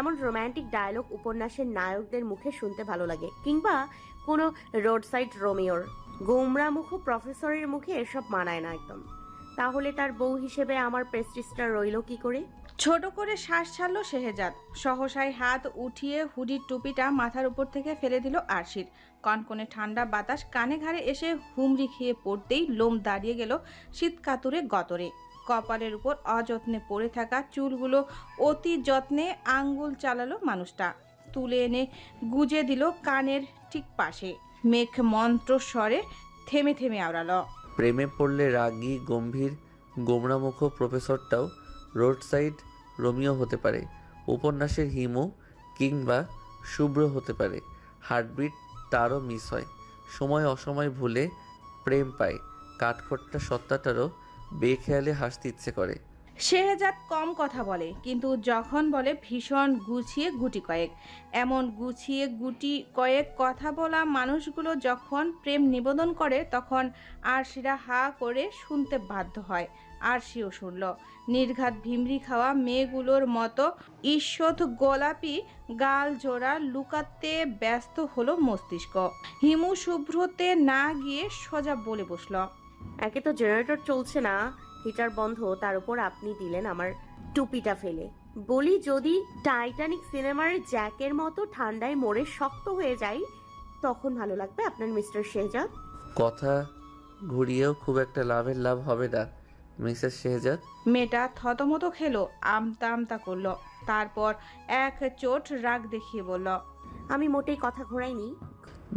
এমন romantic dialogue উপন্যাসের নায়কদের মুখে শুনতে ভালো লাগে। কিংবা কোনো রোড সাইড রোমিওর, গোমরামুখ প্রফেসরের মুখে এসব মানায় না একদম। তাহলে তার বউ হিসেবে আমার প্রেস্টিজটা রইল কি করে? ছোট করে শ্বাস ছাড়লো শেহেজাদ। সহসায় হাত উঠিয়ে হুডির টুপিটা মাথার উপর থেকে ফেলে দিল আরশির কনকনে ঠান্ডা বাতাস কানে ঘাড়ে এসে হুমড়ি খেয়ে পড়তেই লোম দাঁড়িয়ে গেল শীত কাতুরে গতরে। কপালের উপর অযত্নে পড়ে থাকা চুলগুলো অতি যত্নে আঙ্গুল চালালো মানুষটা। তুলে এনে গুজে দিল কানের ঠিক পাশে। মেঘ মন্ত্র স্বরে থেমে থেমে আওড়ালো। প্রেমে পড়লে রাগী, গম্ভীর গোমরামুখ প্রফেসরটাও রোড সাইড রোমিও হতে পারে। উপন্যাসের হিমু কিংবা শুভ্র হতে পারে। হার্টবিট তারও মিস হয়। সময় অসময় ভুলে প্রেম পায়। কাঠখোট্টা সত্তাটারও বেখেয়ালে হাসতে ইচ্ছে করে। শেহজাদ কম কথা বলে, কিন্তু যখন বলে ভীষণ গুছিয়ে গুটি কয়েক, এমন গুছিয়ে গুটি কয়েক কথা বলা মানুষগুলো যখন প্রেম নিবেদন করে, তখন আরশিরা হা করে শুনতে বাধ্য হয়। আরশিও শুনল, নির্ঘাত ভিমরি খাওয়া মেয়েগুলোর মতো ঈষৎ গোলাপি গাল জোড়া লুকাতে ব্যস্ত হলো মস্তিষ্ক। হিমু শুভ্রতে না গিয়ে সোজা বলে বসল একে তো জেনারেটর চলছে না হিটার বন্ধ তার উপর আপনি দিলেন আমার টুপিটা ফেলে। বলি যদি টাইটানিক সিনেমার জ্যাকের মতো ঠান্ডায় মরে শক্ত হয়ে যাই তখন ভালো লাগবে আপনার মিস্টার শেহজাদ? কথা ঘুরিয়েও খুব একটা লাভের লাভ হবে না মিসেস শেহজাদ। মেয়েটা থতমত খেলো আমতা আমতা করল তারপর এক চোট রাগ দেখিয়ে বলল আমি মোটেই কথা ঘোরাইনি।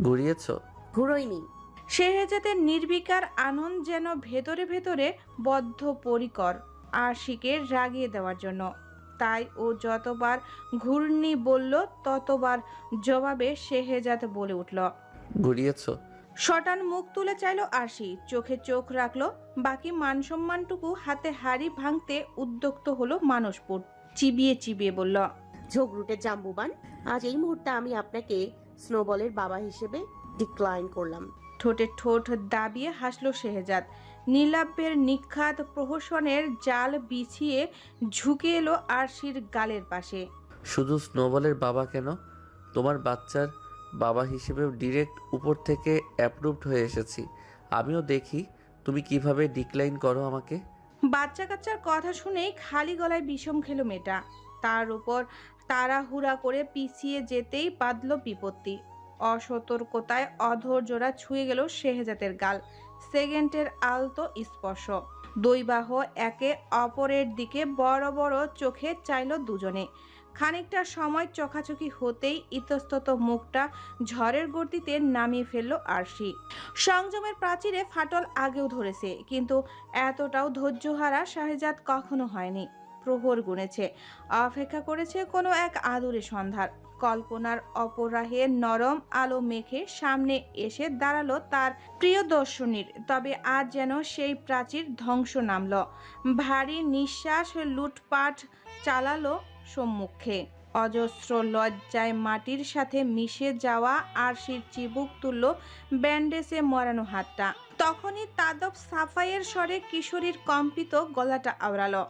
ঘুরিয়েছ? ঘুরোইনি। শেহজাদের নির্বিকার আনন্দ যেন ভেতরে ভেতরে বদ্ধপরিকর আশিকে রাগিয়ে দেওয়ার জন্য। তাই ও যতবার ঘূর্ণি বলল ততবার জবাবে শেহজাদ বলে উঠল ঘুরিয়েছ? শটান মুখ তুলে চাইল আশি চোখে চোখ রাখল বাকি মান সম্মানটুকু হাতে হাড়ি ভাঙতে উদ্যক্ত হলো মানসপুর। চিবিয়ে চিবিয়ে বলল ঝোক জাম্বুবান আজ এই মুহূর্তে আমি আপনাকে স্নোবলের বাবা হিসেবে ডিক্লাইন করলাম। ঠোঁটে ঠোঁট দাবিয়ে হাসল শেহজাদ। নীলাব্যের নিখাত প্রহসনের জাল বিছিয়ে ঝুঁকে এলো আরশির গালের পাশে। শুধু স্নোবলের বাবা কেন? তোমার বাচ্চার বাবা হিসেবে ডিরেক্ট উপর থেকে অ্যাপ্রুভড হয়ে এসেছি। আমিও দেখি তুমি কীভাবে ডিক্লাইন করো আমাকে। বাচ্চা কাচ্চার কথা শুনেই খালি গলায় বিষম খেলো মেয়েটা। তার উপর তাড়াহুড়া করে পিছিয়ে যেতেই বাঁধল বিপত্তি। অসতর্কতায় অধৈর্যরা ছুঁয়ে গেল শেহজাতের গাল। সেকেন্ডের আলতো স্পর্শ। দৈবাহ একে অপরের দিকে বড় বড় চোখে চাইল দুজনে। খানিকটা সময় চোখাচোখি হতেই ইতস্তত মুখটা ঝড়ের গতিতে নামিয়ে ফেলল আরশি। সংযমের প্রাচীরে ফাটল আগেও ধরেছে, কিন্তু এতটাও ধৈর্যহারা শাহজাদ কখনো হয়নি। প্রহর গুনেছে, অপেক্ষা করেছে কোনো এক আদুরে সন্ধ্যার। কল্পনার অপরাহে নরম আলো মেখে সামনে এসে দাঁড়াল তার প্রিয় দর্শনীর, তবে আজ যেন সেই প্রাচীর ধ্বংস নামল। ভারী নিঃশ্বাস লুটপাট চালালো সম্মুখে। অজস্র লজ্জায় মাটির সাথে মিশে যাওয়া আরশির চিবুক তুলল ব্যান্ডেজে মরানো হাতটা। তখনই তাদব সাফাইয়ের স্বরে কিশোরীর কম্পিত গলাটা আওড়ালো।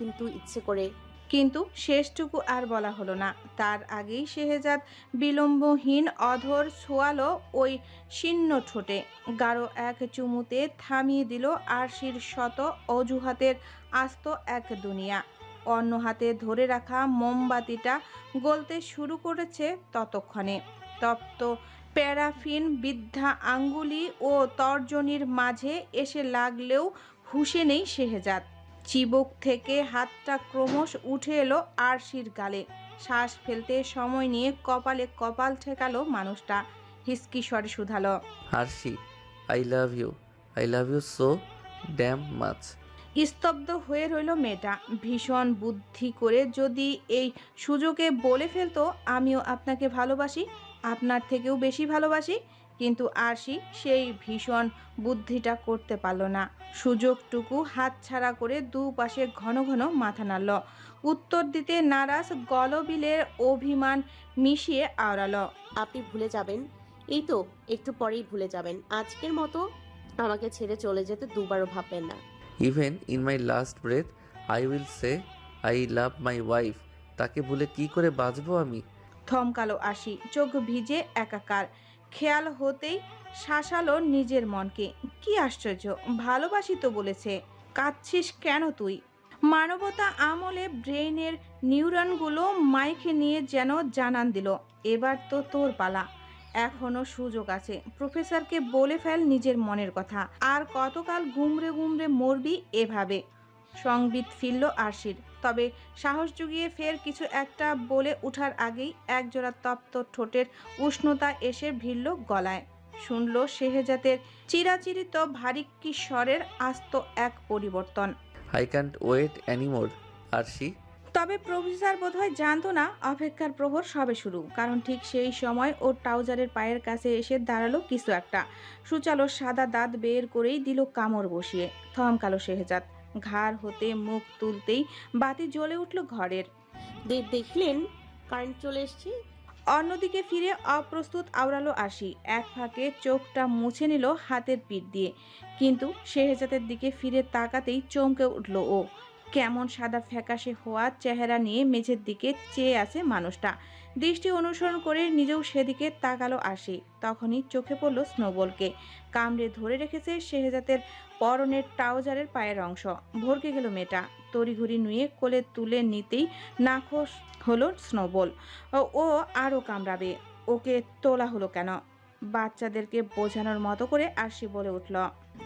কিন্তু ইচ্ছে করে। কিন্তু শেষটুকু আর বলা হলো না। তার আগেই শেহজাদ বিলম্বহীন, অধর, ছোয়ালো ওই শীর্ণ ঠোঁটে। গাঢ় এক চুমুতে থামিয়ে দিল আরশির শত অজুহাতের আস্ত এক দুনিয়া। অন্য হাতে ধরে রাখা মোমবাতিটা গলতে শুরু করেছে ততক্ষণে। তপ্ত প্যারাফিন, বৃদ্ধা আঙ্গুলি ও তর্জনীর মাঝে এসে লাগলেও হুশে নেই শেহজাদ। চিবুক থেকে হাতটা ক্রমশ উঠে এলো আরশির গালে। শ্বাস ফেলতে সময় নিয়ে কপালে কপাল ঠেকালো মানুষটা। হিসকি স্বরে শুধালো Arshi I love you I love you so damn much স্তব্ধ হয়ে রইল মেয়েটা। ভীষণ বুদ্ধি করে যদি এই সুযোগে বলে ফেলতো আমিও আপনাকে ভালোবাসি আপনার থেকেও বেশি ভালোবাসি কিন্তু আরশি সেই ভীষণ বুদ্ধিটা করতে পারল না। সুযোগটুকু হাতছাড়া করে দুপাশে ঘন ঘন মাথা নাড়ল। উত্তর দিতে নারাজ গলবিলের অভিমান মিশিয়ে আওড়ালো। আপনি ভুলে যাবেন। এই তো একটু পরেই ভুলে যাবেন। আজকের মতো আমাকে ছেড়ে চলে যেতে দুবারও ভাববেন না। Even in my last breath I will say I love my wife তাকে ভুলে কি করে বাঁচবো আমি? থমকালো আসি চোখ ভিজে একাকার। খেয়াল হতেই শাসালো নিজের মনকে, কি আশ্চর্য, ভালোবাসি তো, বলেছে, কাঁদছিস কেন তুই? মানবতা আমলে ব্রেইনের নিউরনগুলো মাইকে নিয়ে যেন জানান দিল, এবার তো তোর পালা। এখনও সুযোগ আছে। প্রফেসরকে বলে ফেল নিজের মনের কথা, আর কতকাল গুমরে গুমরে মরবি এভাবে? সংবিত ফিরল আশির তবে সাহস জুগিয়ে ফের কিছু একটা বলে ওঠার আগেই একজোড়া তপ্ত ঠোঁটের উষ্ণতা এসে ভিড়ল গলায়। শুনল শেহজাতের চিরাচিরিত ভারী কিশোরের আস্ত এক পরিবর্তন। I can't wait anymore Arshi. তবে প্রফেসর বোধহয় জানতো না অপেক্ষার প্রহর সবে শুরু কারণ ঠিক সেই সময় ওর ট্রাউজারের পায়ের কাছে এসে দাঁড়াল কিছু একটা। সুচালো সাদা দাঁত বের করেই দিল কামড় বসিয়ে থমকালো শেহজাদ। ঘাড় হতে মুখ তুলতেই বাতি জ্বলে উঠল ঘরের। দে- দেখলেন কারেন্ট চলে এসছে? অন্যদিকে ফিরে অপ্রস্তুত আওড়ালো আসি এক ফাঁকে চোখটা মুছে নিল হাতের পিঠ দিয়ে। কিন্তু শেহজাদের দিকে ফিরে তাকাতেই চমকে উঠল ও। কেমন সাদা ফ্যাকাশে হওয়া চেহারা নিয়ে মেঝের দিকে চেয়ে আছে মানুষটা। দৃষ্টি অনুসরণ করে নিজেও সেদিকে তাকালো আসি তখনই চোখে পড়ল স্নোবলকে। কামড়ে ধরে রেখেছে শেহজাদের পরনের ট্রাউজারের পায়ের অংশ। ভরকে গেল মেয়েটা। তড়িঘড়ি নুয়ে কোলে তুলে নিতেই নাখোশ হলো স্নোবল। ও আরও কামড়াবে। ওকে তোলা হলো কেন? বাচ্চাদেরকে বোঝানোর মতো করে আরশি বলে উঠল,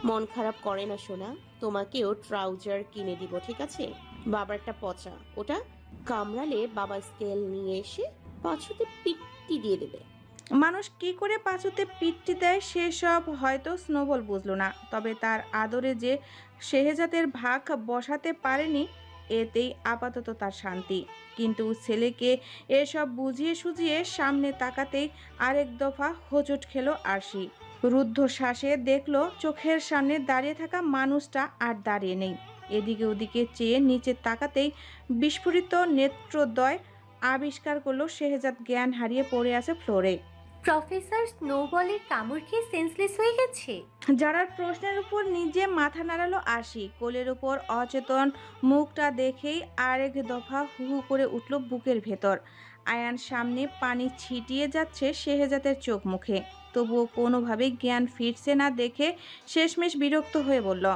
মন খারাপ করে না সোনা। তোমাকেও ট্রাউজার কিনে দিব, ঠিক আছে? বাবারটা পচা। ওটা কামড়ালে বাবা স্কেল নিয়ে এসে পাছুতে পিট্টি দিয়ে দেবে। মানুষ কি করে পাঁচুতে পিটটি দেয় সেসব হয়তো স্নোবল বুঝলো না। তবে তার আদরে যে শেহজাতের ভাগ বসাতে পারেনি, এতেই আপাতত তার শান্তি। কিন্তু ছেলেকে এসব বুঝিয়ে সুঝিয়ে সামনে তাকাতেই আরেক দফা হোঁচট খেলো আরশি। রুদ্ধশ্বাসে দেখল চোখের সামনে দাঁড়িয়ে থাকা মানুষটা আর দাঁড়িয়ে নেই। এদিকে ওদিকে চেয়ে নিচে তাকাতেই বিস্ফোরিত নেত্রদ্বয় আবিষ্কার করল শেহজাদ জ্ঞান হারিয়ে পড়ে আছে ফ্লোরে। প্রফেসর স্নোবলের কামড় খেয়ে সেন্সলেস হয়ে গেছে? যারার প্রশ্নের উপর নিজে মাথা নাড়ালো আশি কোলের উপর অচেতন মুখটা দেখেই আরেক দফা হু হু করে উঠল বুকের ভেতর। আয়ান সামনে পানি ছিটিয়ে যাচ্ছে শেহজাতের চোখ মুখে। তবুও কোনোভাবেই জ্ঞান ফিরছে না দেখে শেষমেশ বিরক্ত হয়ে বলল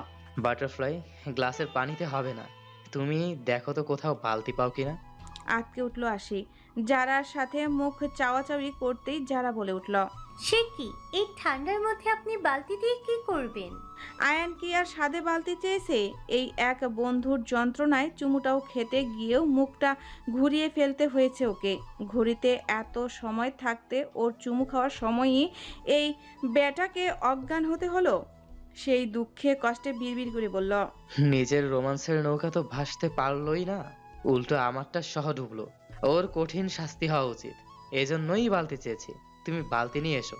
বাটারফ্লাই গ্লাসের পানিতে হবে না। তুমি দেখো তো কোথাও বালতি পাও কিনা? আটকে উঠল আশি যারার সাথে মুখ চাওয়াচাওয়ি করতেই যারা বলে উঠল সে কি? এই ঠান্ডার মধ্যে আপনি বালতি দিয়ে কি করবেন? আয়ান কি আর সাদে বালতি চেয়েছে? এই এক বন্ধুর যন্ত্রণায় চুমুটাও খেতে গিয়েও মুখটা ঘুরিয়ে ফেলতে হয়েছে ওকে। ঘড়িতে এত সময় থাকতে ওর চুমু খাওয়ার সময়ই এই বেটাকে অজ্ঞান হতে হলো। সেই দুঃখে কষ্টে বিড়বিড় করে বলল নিজের রোমান্সের নৌকা তো ভাসতে পারলোই না। উল্টো আমারটা সহ ডুবলো। ওর কঠিন শাস্তি হওয়া উচিত। এজন্যই বালতি চেয়েছি। তুমি বালতি নিয়ে এসো।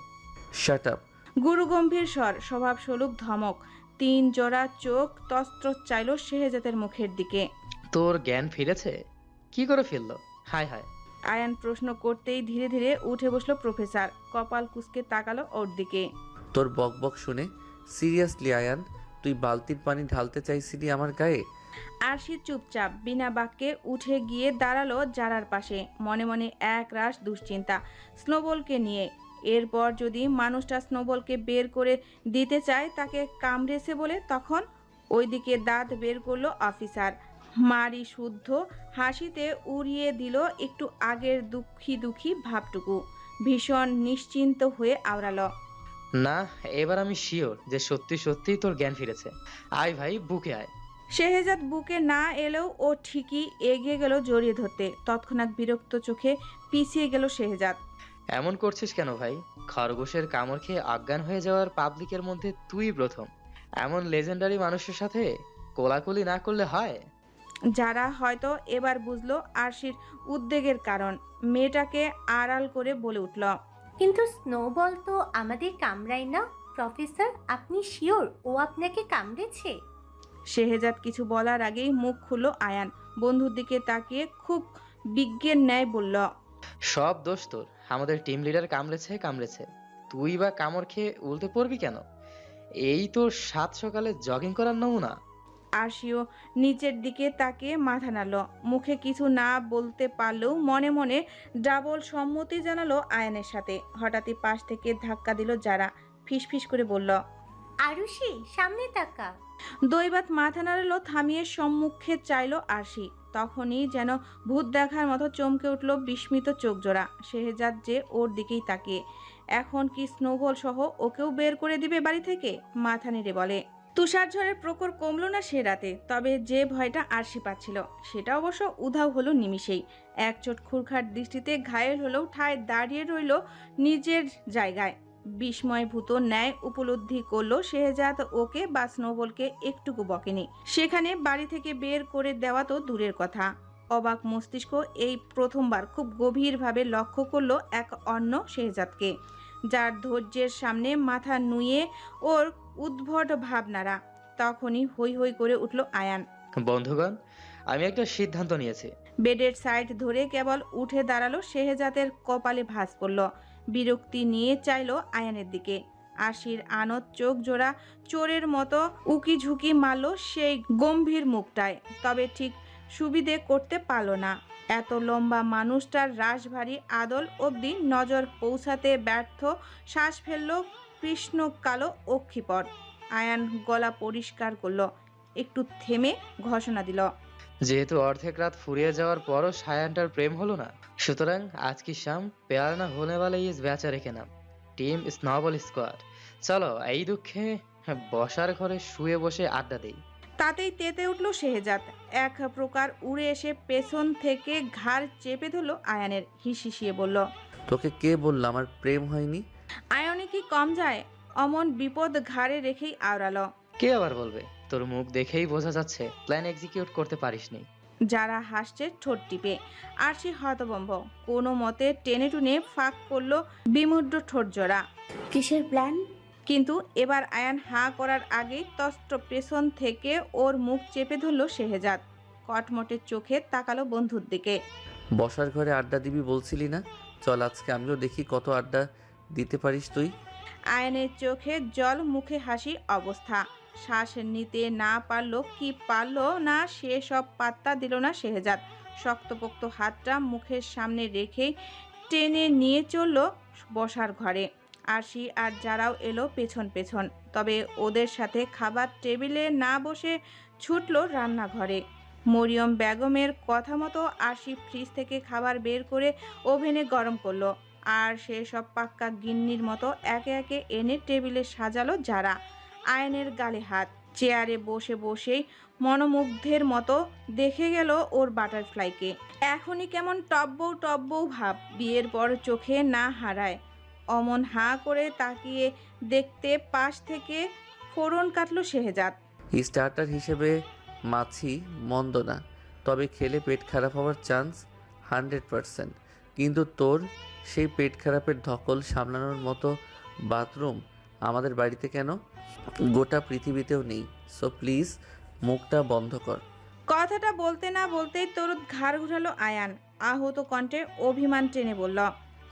শাট আপ গুরু গম্ভীর স্বর স্বভাব স্বরূপ ধমক। তিন জোড়া চোখ তস্ত্র চাইল শেহজাতের মুখের দিকে। তোর জ্ঞান ফিরেছে? কি করে ফিরলো? হায় হায়। আয়ান প্রশ্ন করতেই ধীরে ধীরে উঠে বসল প্রফেসর। কপাল কুসকে তাকালো ওর দিকে। তোর বক বক শুনে সিরিয়াসলি আয়ান তুই বালতির পানি ঢালতে চাইছিলি আমার গায়ে? আরশি চুপচাপ বিনা বাক্যে উঠে গিয়ে দাঁড়াল জারার পাশে। মনে মনে এক রাশ দুশ্চিন্তা স্নোবলকে নিয়ে। এরপর যদি মানুষটা স্নোবলকে বের করে দিতে চায়, তাকে কামড়েছে বলে তখন? ওইদিকে দাঁত বের করল অফিসার। মারি শুদ্ধ হাসিতে উড়িয়ে দিল একটু আগের দুঃখী দুঃখী ভাবটুকু। ভীষণ নিশ্চিন্ত হয়ে আওড়ালো। না, এবার আমি শিওর যে সত্যি সত্যি তোর জ্ঞান ফিরেছে। আয় ভাই, বুকে আয়। শেহজাদ বুকে না এলেও ও ঠিকই এগিয়ে গেল জড়িয়ে ধরতে। তৎক্ষণাৎ বিরক্ত চোখে পিছিয়ে গেল শেহজাদ। এমন করছিস কেন ভাই? খরগোশের কামড় খেয়ে অজ্ঞান হয়ে যাওয়ার পাবলিকের মধ্যে তুই প্রথম। এমন লেজেন্ডারি মানুষের সাথে কোলাকুলি না করলে হয়? যারা হয়তো এবার বুঝলো আরশির উদ্বেগের কারণ মেয়েটাকে আড়াল করে বলে উঠল কিন্তু স্নোবল তো আমাদের কামড়ায় না প্রফেসর? আপনি শিওর ও আপনাকে কামড়েছে? শেহজাদ কিছু বলার আগেই মুখ খুললো আয়ান। বন্ধুর দিকে তাকিয়ে খুব বিজ্ঞের ন্যায় বলল সব দোষ তোর। আমাদের টিম লিডার কামড়েছে কামড়েছে। তুই বা কামড় খেয়ে উল্টে পড়বি কেন? এই তোর সাত সকালে জগিং করার নমুনা। আরশিও নিচের দিকে তাকে মাথা নাড়ল। মুখে কিছু না বলতে পারলেও মনে মনে ডাবল সম্মতি জানালো আয়নের সাথে। হঠাৎই পাশ থেকে ধাক্কা দিল যারা। ফিসফিস করে বলল আরুষি সামনে তাকা। দৈবাত মাথা নাড়ালো, থামিয়ে সম্মুখে চাইলো আরশি। তখনই যেন ভূত দেখার মতো চমকে উঠল বিস্মিত চোখ জোড়া শেহজাদ যে ওর দিকেই তাকিয়ে। এখন কি স্নোবল সহ ওকেও বের করে দিবে বাড়ি থেকে? মাথা নেড়ে বলে। তুষার ঝড়ের প্রকোর কমলো না সে রাতে, তবে যে ভয়টা আরশি পাচ্ছিল, সেটা অবশ্য উধাও হলো নিমিষেই। এক চোট খুরখার দৃষ্টিতে ঘায়েল হলেও ঠায় দাঁড়িয়ে রইল নিজের জায়গায়। বিস্ময়ভূত ন্যায় উপলব্ধি করল শেহজাদ ওকে বা স্নোবলকে একটুকু বকেনি। সেখানে বাড়ি থেকে বের করে দেওয়া তো দূরের কথা। অবাক মস্তিষ্ক এই প্রথমবার খুব গভীরভাবে লক্ষ্য করল এক অন্য শেহজাদকে। যার ধৈর্যের সামনে মাথা নুয়ে ওর উদ্ভট ভাবনারা। তখনই হই হই করে উঠল আয়ান। বন্ধুগণ আমি একটা সিদ্ধান্ত নিয়েছি। বেডের সাইড ধরে কেবল উঠে দাঁড়াল শেহজাদের কপালে ভাঁজ পড়ল। বিরক্তি নিয়ে চাইল আয়ানের দিকে। আশির আনত চোখ জোড়া চোরের মতো উকি ঝুঁকি মারল সেই গম্ভীর মুখটায়, তবে ঠিক সুবিধে করতে পারল না। এত লম্বা মানুষটার রাশভারী আদল অবধি নজর পৌঁছাতে ব্যর্থ শ্বাস ফেলল কৃষ্ণ কালো অক্ষিপট আয়ান গলা পরিষ্কার করল, একটু থেমে ঘোষণা দিল যেহেতু অর্ধেক রাত ফুরিয়ে যাওয়ার পরও সায়ানটার প্রেম হলো না সুতরাং আজ কি শাম প্যার না হোনে वाला ইস বেচা রেখে নাম। Team snowball squad. চলো এই দুঃখে বসার ঘরে শুয়ে বসে আড্ডা দেই। তাতেই তেতে উঠল শেহজাদ। এক প্রকার উড়ে এসে পেছন থেকে ঘাড় চেপে ধরল আয়ানের। হিসিয়ে বলল তোকে কে বলল আমার প্রেম হয়নি? আয়নে কি কম যায় অমন বিপদ ঘাড়ে রেখেই আওড়ালো। কে আবার বলবে? তোর মুখ দেখেই বোঝা যাচ্ছে প্ল্যান এক্সিকিউট করতে পারিসনি। যারা হাসছে ঠোঁট টিপে। আর সে হতবম্ব কোনো মতে টেনে টুনে ফাঁক করল বিমুদ্র ঠোঁট জোড়া। কিসের প্ল্যান কিন্তু এবার আয়ান হাঁ করার আগেই তস্ত্র পেছন থেকে ওর মুখ চেপে ধরল শেহজাদ। কটমটের চোখে তাকালো বন্ধুর দিকে। বসার ঘরে আড্ডা দিবি বলছিলি না? চল আজকে আমিও দেখি কত আড্ডা দিতে পারিস তুই। আয়নের চোখে জল মুখে হাসি অবস্থা। শ্বাস নিতে না পারল, কি পারল না, সে সব পাত্তা দিল না শেহজাদ। শক্তপোক্ত হাতটা মুখের সামনে রেখেই টেনে নিয়ে চলল বসার ঘরে। আরশি আর যারাও এলো পেছন পেছন। তবে ওদের সাথে খাবার টেবিলে না বসে ছুটলো রান্নাঘরে। মরিয়ম বেগমের কথা মতো আরশি ফ্রিজ থেকে খাবার বের করে ওভেনে গরম করল। আর সে সব পাক্কা গিন্নির মতো একে একে এনে টেবিলে সাজালো যারা আয়নের গালে হাত। চেয়ারে বসে বসেই মনোমুগ্ধের মতো দেখে গেল ওর বাটারফ্লাইকে। এখনই কেমন টব্বৌ টব্বৌ ভাব বিয়ের পর চোখে না হারায়। অমন হাঁ করে তাকিয়ে দেখতে পাশ থেকে ফোড়ন কাটলো শেহজাদ। স্টার্টার হিসেবে মাছি মন্দ না, তবে খেলে পেট খারাপ হওয়ার চান্স হান্ড্রেড পারসেন্ট। কিন্তু তোর সেই পেট খারাপের ধকল সামলানোর মতো বাথরুম আমাদের বাড়িতে কেন? গোটা পৃথিবীতেও নেই। সো প্লিজ মুখটা বন্ধ কর। কথাটা বলতে না বলতেই তোর ঘাড় ঘুরালো আয়ান। আহত কণ্ঠে অভিমান টেনে বলল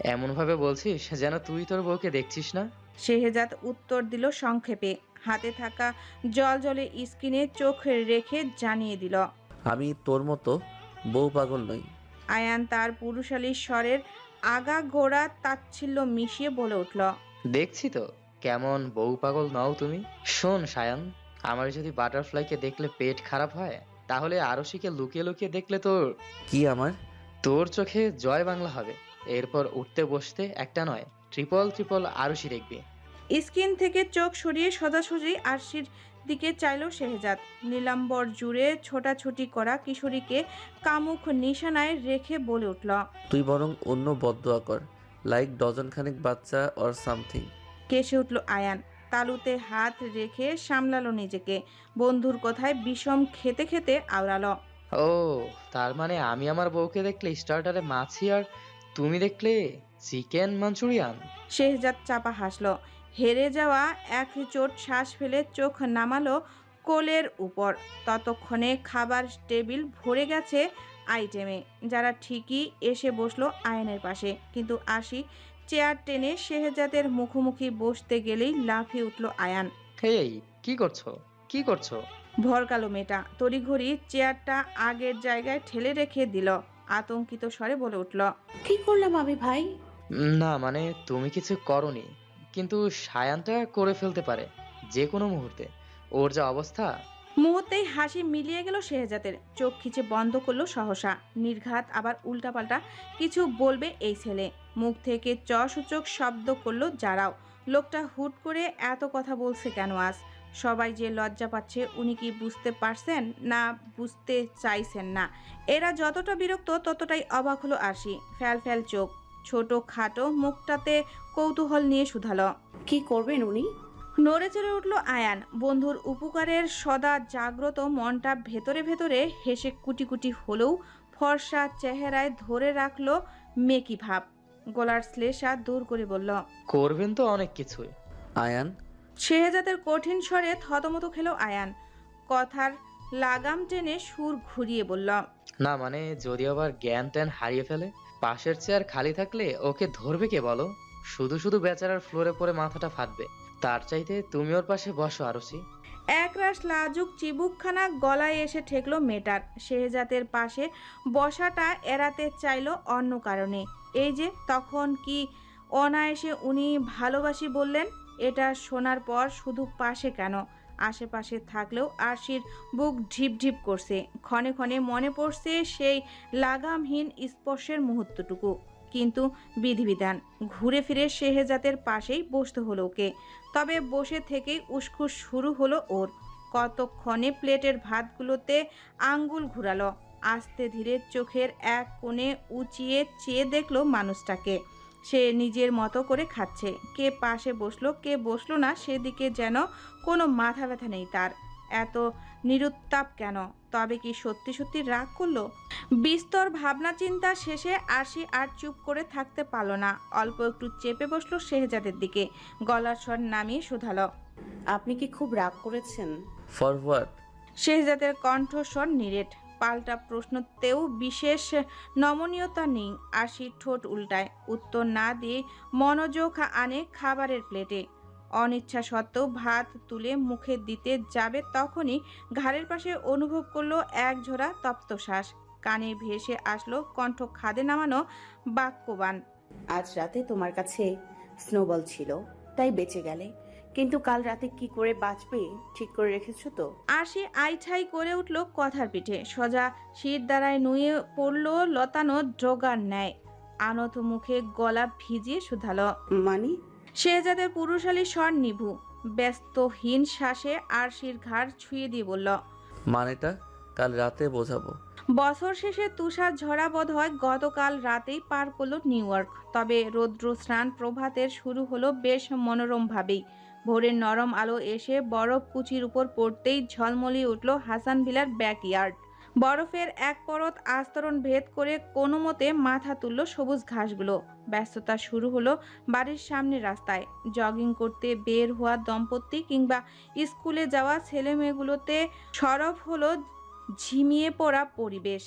এমন ভাবে বলছিস যেন তুই তোর বউকে দেখছিস না? শেহজাদ উত্তর দিল সংক্ষেপে। হাতে থাকা জল জলে স্কিনে চোখ রেখে জানিয়ে দিল আমি তোর মতো বউ পাগল নই। আয়ান তার পুরুষালী স্বরের আগা গোড়া তাচ্ছিল্য মিশিয়ে বলে উঠল দেখছি তো। কেমন বউ পাগল নও তুমি? শোন সায়ান আমার যদি বাটারফ্লাইকে দেখলে পেট খারাপ হয় তাহলে আরশিকে লুকিয়ে লুকিয়ে দেখলে তোর কি আমার? তোর চোখে জয় বাংলা হবে। এরপর উঠতে বসতে একটা নয় ট্রিপল ট্রিপল আরশি দেখবি। স্কিন থেকে চোখ সরিয়ে সোজাসুজি আরশির দিকে চাইল শেহজাদ। নীলাম্বর জুড়ে ছোটাছুটি করা কিশোরীকে কামুক নিশানায় রেখে বলে উঠল তুই বরং অন্য বদদোয়া কর লাইক ডজন খানেক বাচ্চা অর সামথিং কেসে উঠল আয়ান। তালুতে হাত রেখে সামলালো নিজেকে। বন্ধুর কথায় বিষম খেতে খেতে আওড়ালো। ও তার মানে আমি আমার বউকে দেখলে স্টার্টারে মাছি আর তুমি দেখলে চিকেন মাঞ্চুরিয়ান? শেহজাদ চাপা হাসলো। হেরে যাওয়া এক চোট শ্বাস ফেলে চোখ নামালো কোলের উপর। ততক্ষণে খাবার টেবিল ভরে গেছে আইটেমে। যারা ঠিকই এসে বসল আয়নের পাশে। কিন্তু আশি চেয়ার টেনে শেহজাদের মুখোমুখি বসতে গেলেই লাফিয়ে উঠল আয়ান। এই কি করছ? কি করছ? ভরকালো মেয়েটা তড়িঘড়ি চেয়ারটা আগের জায়গায় ঠেলে রেখে দিল আতঙ্কিত স্বরে বলে উঠল কি করলাম আমি ভাই? না মানে তুমি কিছু করনি কিন্তু সায়ানটা করে ফেলতে পারে যে কোনো মুহূর্তে। ওর যা অবস্থা? মুহূর্তেই হাসি মিলিয়ে গেল শেহজাদের চোখ খিচে বন্ধ করল সহসা নির্ঘাত আবার উল্টাপাল্টা কিছু বলবে এই ছেলে। মুখ থেকে চ সূচক শব্দ করল যারাও লোকটা হুট করে এত কথা বলছে কেন আজ? সবাই যে লজ্জা পাচ্ছে উনি কি বুঝতে পারছেন? না বুঝতে চাইছেন না। এরা যতটা বিরক্ত ততটাই অবাক হলো আরশি। ফ্যাল ফ্যাল চোখ। ছোট খাটো মুখটাতে কৌতূহল নিয়ে শুধালো। কি করবেন উনি? নড়ে চড়ে উঠল আয়ান। বন্ধুর উপকারের সদা জাগ্রত মনটা ভেতরে ভেতরে হেসে কুটি কুটি হলেও ফর্সা চেহারায় ধরে রাখল মেকি ভাব। গলার শ্লেষা দূর করে বলল করবেন তো অনেক কিছুই। আয়ান? শেহজাদের কঠিন স্বরে থতমত খেলো আয়ান। কথার লাগাম টেনে সুর ঘুরিয়ে বলল না মানে যদি আবার জ্ঞান ট্যান হারিয়ে ফেলে পাশের চেয়ার খালি থাকলে ওকে ধরবে কে বলো? শুধু শুধু বেচারার ফ্লোরে পড়ে মাথাটা ফাটবে। তার চাইতে তুমি ওর পাশে বসো আরসি। একরাশ লাজুক চিবুকখানা গলায় এসে ঠেকল মেটার শেহজাতের পাশে বসাটা এড়াতে চাইল অন্য কারণে। এই যে, তখন কি অনায়াসে উনি ভালোবাসি বললেন? এটা শোনার পর শুধু পাশে কেন? আশেপাশে থাকলেও আরশির বুক ঢিপ ঢিপ করছে। ক্ষণে ক্ষণে মনে পড়ছে সেই লাগামহীন স্পর্শের মুহূর্তটুকু। কিন্তু বিধিবিধান। ঘুরে ফিরে শেহজাতের পাশেই বসতে হলো ওকে। তবে বসে থেকেই উসখুস শুরু হলো ওর। কতক্ষণে প্লেটের ভাতগুলোতে আঙ্গুল ঘুরালো, আস্তে ধীরে চোখের এক কোণে উঁচিয়ে চেয়ে দেখল মানুষটাকে। সে নিজের মতো করে খাচ্ছে। কে পাশে বসল, কে বসল না, সেদিকে যেন কোনো মাথা ব্যথা নেই তার। এত নিরুত্তাপ কেন? তবে কি সত্যি সত্যি রাগ করল? বিস্তর ভাবনা চিন্তা শেষে আরশি আর চুপ করে থাকতে পারল না। অল্প একটু চেপে বসল শেহজাদের দিকে। গলার স্বর নামিয়ে শুধালো। আপনি কি খুব রাগ করেছেন? ফরওয়ার্ড শেহজাদের কণ্ঠস্বর নিরেট। পাল্টা প্রশ্নতেও বিশেষ নমনীয়তা নেই। আশি ঠোঁট উল্টায়। উত্তর না দিয়ে মনোযোগ আনে খাবারের প্লেটে। অনিচ্ছা সত্ত্বেও ভাত তুলে মুখে দিতে যাবে তখনই ঘাড়ের পাশে অনুভব করল এক ঝোড়া তপ্তশ্বাস কানে ভেসে আসলো কণ্ঠ খাদে নামানো বাক্যবান। আজ রাতে তোমার কাছে স্নোবল ছিল তাই বেঁচে গেলে। কিন্তু কাল রাতে কি করে বাঁচবে ঠিক করে রেখেছো তো? আশি আইঠাই করে উঠল কথার পিঠে। সোজা শির দ্বারায় নুয়ে পড়ল লতানো ড্রোগার ন্যায়। আনত মুখে গলা ভিজিয়ে শুধালো। মানে? শেহজাদের পুরুষালী স্বর নিভু ব্যস্তহীন শ্বাসে আরশির ঘাড় ছুঁয়ে দিয়ে বলল মানেটা? কাল রাতে বোঝাবো। বছর শেষে তুষার ঝরা বোধ হয় গতকাল রাতেই পার করল নিউ ইয়র্ক। তবে রৌদ্র স্নান প্রভাতের শুরু হলো বেশ মনোরমভাবেই। ভোরের নরম আলো এসে বরফ কুচির উপর পড়তেই ঝলমলিয়ে উঠল হাসান ভিলার ব্যাকইয়ার্ড। বরফের এক পরত আস্তরণ ভেদ করে কোনো মতে মাথা তুলল সবুজ ঘাসগুলো। ব্যস্ততা শুরু হলো বাড়ির সামনে রাস্তায়। জগিং করতে বের হওয়া দম্পতি কিংবা স্কুলে যাওয়া ছেলে মেয়েগুলোতে সরব হলো ঝিমিয়ে পড়া পরিবেশ।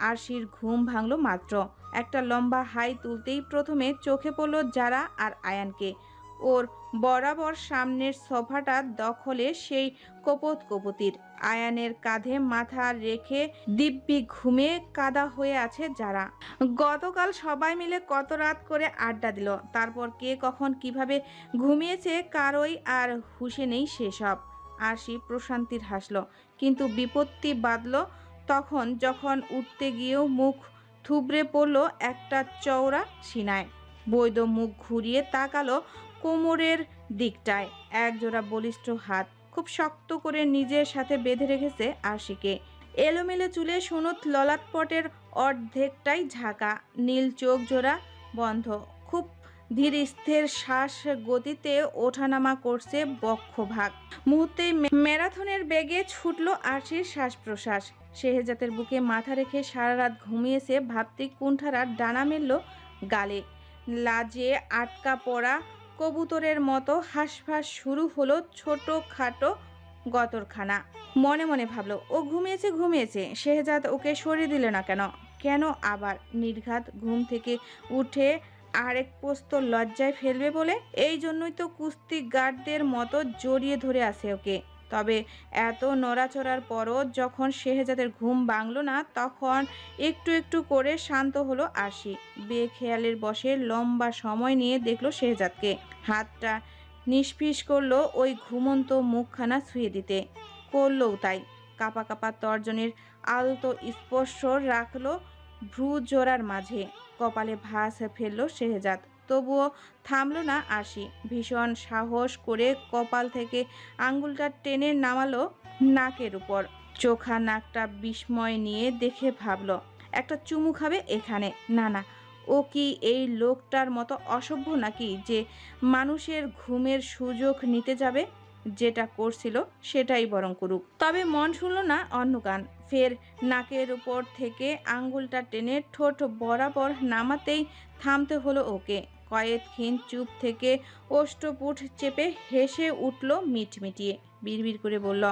আরশির ঘুম ভাঙলো মাত্র। একটা লম্বা হাই তুলতেই প্রথমে চোখে পড়ল যারা আর আয়ানকে। ওর বরাবর সামনের সোফাটা দখলে সেই কপত কপতির। আয়ানের কাঁধে মাথা রেখে দিব্যি ঘুমে কাদা হয়ে আছে যারা। গতকাল সবাই মিলে কত রাত করে আড্ডা দিল, তারপর কে কখন কীভাবে ঘুমিয়েছে, কারোই আর হুঁশে নেই সেসব। আরশি প্রশান্তির হাসল, কিন্তু বিপত্তি বাঁধল তখন যখন উঠতে গিয়েও মুখ থুবড়ে পড়ল একটা চওড়া সিনায়। বৈধ মুখ ঘুরিয়ে তাকালো কোমরের দিকটায়। একজোড়া বলিষ্ঠ হাত খুব শক্ত করে নিজের সাথে বেঁধে রেখেছে আশিকে এলোমেলো চুলে সুনুত ললাটপটের অর্ধেকটাই ঝাঁকা, নীল চোখ জোড়া বন্ধ। খুব ধীর স্থির শ্বাস গতিতে ওঠানামা করছে বক্ষভাগ। মুহূর্তেই মে- ম্যারাথনের বেগে ছুটল আরশির শ্বাস প্রশ্বাস শেহজাতের বুকে মাথা রেখে সারা রাত ঘুমিয়েছে ভাবতে কুণ্ঠারার ডানা মেলল গালে। লাজে আটকা পড়া কবুতরের মতো হাঁসফাঁস শুরু হলো ছোট খাটো গতরখানা। মনে মনে ভাবলো, ও ঘুমিয়েছে ঘুমিয়েছে। শেহজাদ ওকে সরিয়ে দিল না কেন? কেন আবার নির্ঘাত ঘুম থেকে উঠে আরেক পোস্ত লজ্জায় ফেলবে বলে? এই জন্যই তো কুস্তি গার্ডদের মতো জড়িয়ে ধরে আছে ওকে। তবে এত নড়াচড়ার পরও যখন শেহজাদের ঘুম ভাঙলো না, তখন একটু একটু করে শান্ত হলো আশি বেখেয়ালের বসে লম্বা সময় নিয়ে দেখল শেহজাদকে। হাতটা নিষ্পিস করল ওই ঘুমন্ত মুখখানা ছুঁয়ে দিতে। করলও তাই। কাপা কাপা তর্জনের আলতো স্পর্শ রাখল ভ্রু জোড়ার মাঝে। কপালে ভাঁজ ফেলল শেহজাদ। তবুও থামলো না আশি ভীষণ সাহস করে কপাল থেকে আঙ্গুলটা টেনে নামালো নাকের উপর। চোখা নাকটা বিস্ময় নিয়ে দেখে ভাবলো, একটা চুমু খাবে এখানে? না না, ও কি এই লোকটার মতো অসভ্য নাকি যে মানুষের ঘুমের সুযোগ নিতে যাবে? যেটা করছিল সেটাই বরং করুক। তবে মন শুনল না অন্য গান ফের নাকের উপর থেকে আঙ্গুলটা টেনে ঠোঁট বরাবর নামাতেই থামতে হলো ওকে। কয়েকক্ষণ চুপ থেকে ওষ্ঠপুট চেপে হেসে উঠল মিটমিটিয়ে। বিড়বিড় করে বলল